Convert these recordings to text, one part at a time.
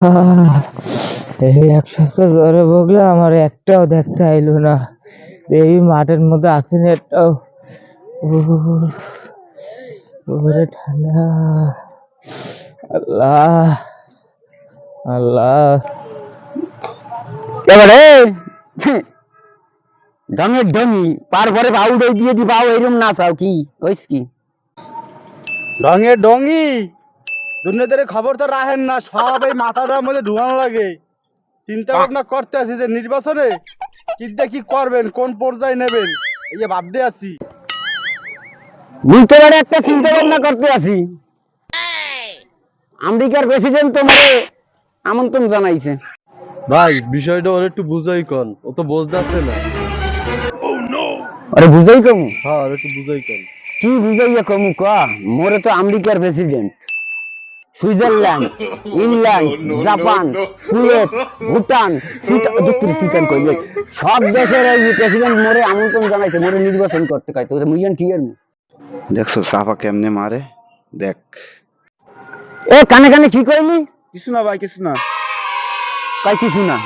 আহ, এই এক সপ্তাহ জ্বরে ভুগলে আমার একটাও দেখতে আইলো না। এই মাঠের মধ্যে আসেনি একটাও। ওরে ঠান্ডা। আল্লাহ আল্লাহ। এবারে ডঙের ডঙি পার পরে আউট হয়ে দিয়ে দি পাও এরম না চাও কি? কইস কি? ডঙে দুর্নীতির খবর তো রাখেন না সব এই মাথাটার মধ্যে ধোঁয়ানো লাগে। চিন্তা ভাবনা করতে আছি যে নির্বাচনে কি কি করবেন কোন পর্যায়ে নেবেন এই যে ভাবতে আছি। বুঝতে পারে একটা চিন্তা ভাবনা করতে আছি। আমেরিকার প্রেসিডেন্ট তোমারে আমন্ত্রণ জানাইছে। ভাই বিষয়টা ওর একটু বুঝাই কন ও তো বুঝতে আসছে না। আরে বুঝাই কমু? হ্যাঁ একটু বুঝাই কন। কি বুঝাইয়া কমু ক? মোরে তো আমেরিকার president Switzerland England Japan Kuwait Bhutan কইলে সব দেশের এই প্রেসিডেন্ট মোরে আমন্ত্রণ জানাইছে মোরে নির্বাচন করতে কয় তোরে মুইয়ান কি আর দেখছ সাফা কেমনে মারে? দেখ। এ কানে কানে কি কইলি? কিছু না ভাই কিছু না। কয় কিছু না।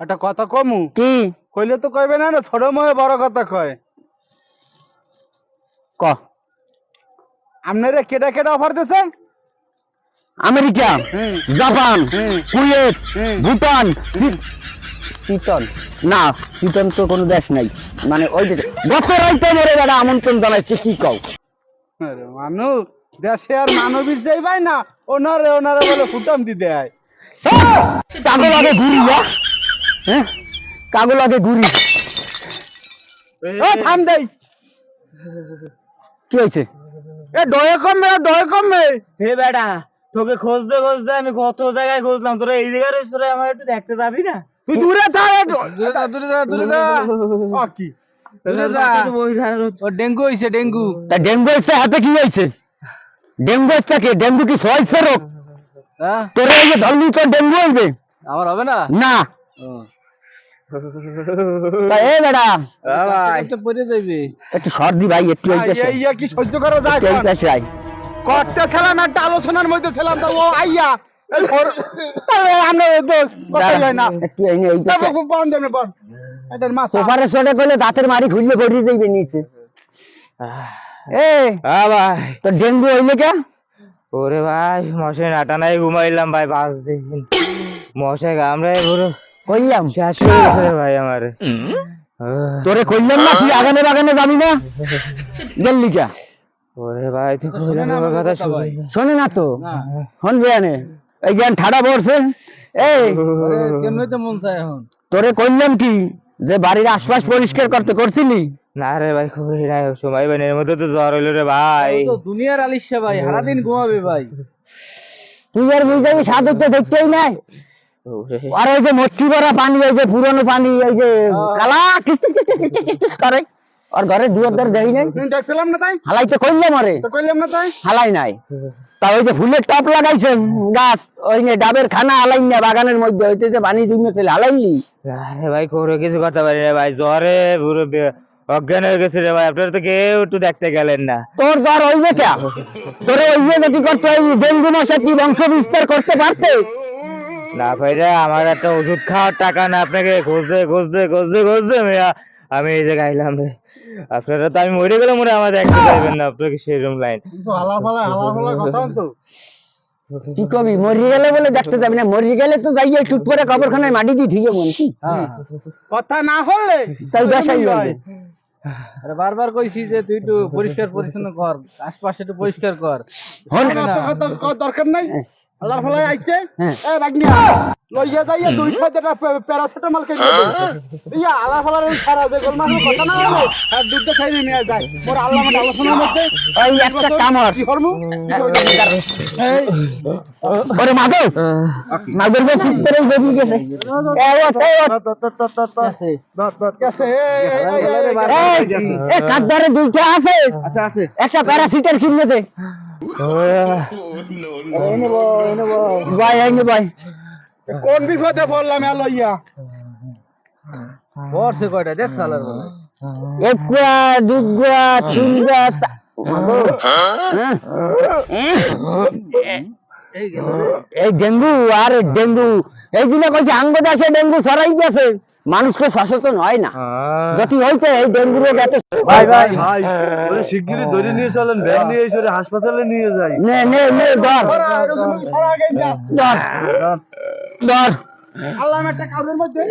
একটা কথা কমু? কি? কইলে তো কইবে না না ছোট ময়ে বড় কথা কয়। ক? আপনারা কেটা কেটা অফার দিছে? America Japan. কুয়েত। ভুটান সি- না শীতল তো কোনো দেশ নাই। মানে ওই গত রাইতে মরে বেড়া আমন্ত্রণ জানাইছে কি কও? মানু দেশে আর মানবীর যাই ভাই না ওনারে ওনারে বলে ফুটাম দিতে হয়। কাগল আগে ঘুরি যা হ্যাঁ? কাগল আগে ঘুরি। ও থাম দেই। কি হয়েছে? এ ডয়ে কমে ডয়ে কমে হে বেটা তোকে খুঁজতে খুঁজতে আমি কত জায়গায় খুঁজলাম? তোরা এই জায়গায় আমার একটু দেখতে যাবি না? তুই দূরে থাক দূরে যা দূরে যা দূরে যা কি? দূরে যা ও ডেঙ্গু হইছে ডেঙ্গু। তা ডেঙ্গু হচ্ছে হাতে কি হয়েছে ডেঙ্গু হচ্ছে কি? ডেঙ্গু কি সহজে রোগ হ্যাঁ। তোর এই যে ধর্মী ডেঙ্গু হইবে? আমার হবে না? না। তা এ বেড়া ভাই তো পড়ে যাইবে। একটু সর্দি ভাই একটু হইতেছে এই কি সহ্য করা যায় একটু হইতেছে আই করতে ছিলাম একটা আলোচনার মধ্যে ছিলাম তা ও আইয়া। এই ওর তাহলে আমরা ওই দোষ কথাই না। একটু এই নে, হইতেছে। তারপর খুব বান দেবে বল। এটার মাথা। সোফারে চড়ে গেলে দাঁতের মারি খুললে গড়িয়ে যাইবে নিচে। এ তোর ডেঙ্গু হইলে কে? ওরে ভাই মশাই নাটা নাই ঘুমাইলাম ভাই পাঁচ দিন। মশাই কামড়ায় পুরো। কইলাম শেষ হয়ে গেছে ভাই আমার। তোরে কইলাম না তুই আগানে বাগানে যাবি না? কে? ওরে ভাই তুই কইলাম আমার কথা শুনি। না। তো? শুনবে আনে। এই জ্ঞান ঠাডা পড়ছে। এই। কেমনে তো মন চায় এখন? তোরে কইলাম কি? যে বাড়ির আশপাশ পরিষ্কার করতে করছিলি? না রে ভাই নাই। সময় বানের মধ্যে তো জ্বর হইল রে ভাই। তো দুনিয়ার আলিশা ভাই সারাদিন ঘুমাবে ভাই। তুই আর বুঝাবি সাধু তো দেখতেই নাই। আর ওই যে মটকি ভরা পানি ওই যে পুরনো পানি ওই যে কালা করে। আর ঘরের দুয়ার দ্বার দেই নাই। তুমি দেখছিলাম না তাই? হালাই তো কইলাম আরে। তো কইলাম না তাই? হালাই নাই। তা ওই যে ফুলের টপ লাগাইছে গাছ ওই যে ডাবের খানা হালাই না বাগানের মধ্যে ওইতে যে পানি দুই ছিল হালাইলি আরে ভাই করে কিছু করতে পারি না ভাই জ্বরে পুরো অজ্ঞান হয়ে গেছে রে ভাই আপনারা তো কেউ একটু দেখতে গেলেন না। তোর জ্বর হইবে কে? তোর ওই যে কি করতে ওই ডেঙ্গু মশা কি বংশ বিস্তার করতে পারছে? না ভাইরা আমার একটা ওষুধ খাওয়ার টাকা না আপনাকে খুঁজতে খুঁজতে খুঁজতে খুঁজতে আমি আ- আমি এই জায়গায় আইলাম রে। আপনারা তো আমি মরে গেলে মরে আমার দেখতে চাইবেন না আপনাকে সেরকম লাইন কি কবি মরি গেলে বলে দেখতে যাবি না মরি গেলে তো যাইয়ে টুট করে কবরখানায় মাটি দিয়ে ঠিক মন কি কথা না হলে তাই দেখাই যাবে আরে বারবার কইছি যে তুই একটু পরিষ্কার পরিচ্ছন্ন কর আশপাশে একটু পরিষ্কার কর। দরকার নাই? আল্লাহর আইছে? হ্যাঁ। এ বাগনিয়া লইয়া যাইয়া দুই ছয়টা প্যারাসিটামল খাই ইয়া আল্লাহর ফলার সারা যে গোলমাল কথা না হলে আর দুধ খাই নিয়ে যায়। মোর আল্লাহ মানে আলোচনার মধ্যে ওই একটা কামড়। কি করমু ওরে কে চিত্তরে বেরিয়ে গেছে। এই ওঠ, এই ওঠ। কেসে এই, এ কাদ্দারে দুইটা আছে। আচ্ছা আছে। একটা প্যারাসিটার কিনে দে। ভাই নে ভাই কোন বিপদে পড়লাম এ বর্ষে কয়টা দেখ সালার এক গুয়া দু গুয়া তিন। হ্যাঁ? এই ডেঙ্গু, আর ডেঙ্গু এই জন্য কইছে আঙ্গ দেশে ডেঙ্গু ছড়াই গেছে মানুষ তো সচেতন হয়। না যদি হইতে এই ডেঙ্গু রোগ এত ভাই ভাই ভাই শিগগিরই ধরে নিয়ে চলেন ব্যাগ নিয়ে এসে হাসপাতালে নিয়ে যাই। নে নে নে ধর। ধর। ধর। আল্লাহ একটা কাউরের মধ্যে।